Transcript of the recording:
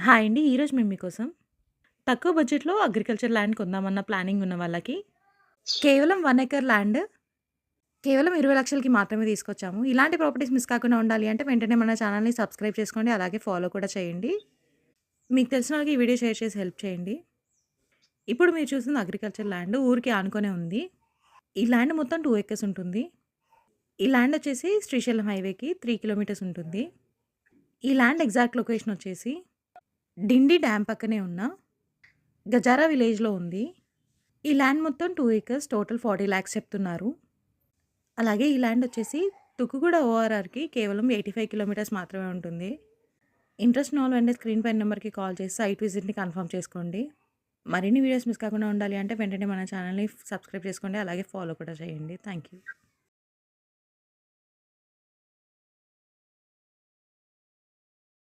Hi అండి. ఈరోజు మేము మీకోసం తక్కువ బడ్జెట్‌లో అగ్రికల్చర్ ల్యాండ్ కొందామన్న ప్లానింగ్ ఉన్న వాళ్ళకి కేవలం వన్ ఎకర్ ల్యాండ్ కేవలం ఇరవై లక్షలకి మాత్రమే తీసుకొచ్చాము. ఇలాంటి ప్రాపర్టీస్ మిస్ కాకుండా ఉండాలి అంటే వెంటనే మన ఛానల్‌ని సబ్స్క్రైబ్ చేసుకోండి. అలాగే ఫాలో కూడా చేయండి. మీకు తెలిసిన వాళ్ళకి ఈ వీడియో షేర్ చేసి హెల్ప్ చేయండి. ఇప్పుడు మీరు చూసిన అగ్రికల్చర్ ల్యాండ్ ఊరికి ఆనుకునే ఉంది. ఈ ల్యాండ్ మొత్తం టూ ఎకర్స్ ఉంటుంది. ఈ ల్యాండ్ వచ్చేసి శ్రీశైలం హైవేకి త్రీ కిలోమీటర్స్ ఉంటుంది. ఈ ల్యాండ్ ఎగ్జాక్ట్ లొకేషన్ వచ్చేసి డిండి డ్యామ్ పక్కనే ఉన్న గజారా విలేజ్‌లో ఉంది. ఈ ల్యాండ్ మొత్తం టూ ఏకర్స్ టోటల్ 40,00,000 చెప్తున్నారు. అలాగే ఈ ల్యాండ్ వచ్చేసి తుక్కుగూడ ఓఆర్ఆర్‌కి కేవలం 85 కిలోమీటర్స్ మాత్రమే ఉంటుంది. ఇంట్రెస్ట్ నాల్ వెంటనే స్క్రీన్ పైన నెంబర్‌కి కాల్ చేసి సైట్ విజిట్‌ని కన్ఫర్మ్ చేసుకోండి. మరిన్ని వీడియోస్ మిస్ కాకుండా ఉండాలి అంటే వెంటనే మన ఛానల్‌ని సబ్స్క్రైబ్ చేసుకోండి. అలాగే ఫాలో కూడా చేయండి. Thank you.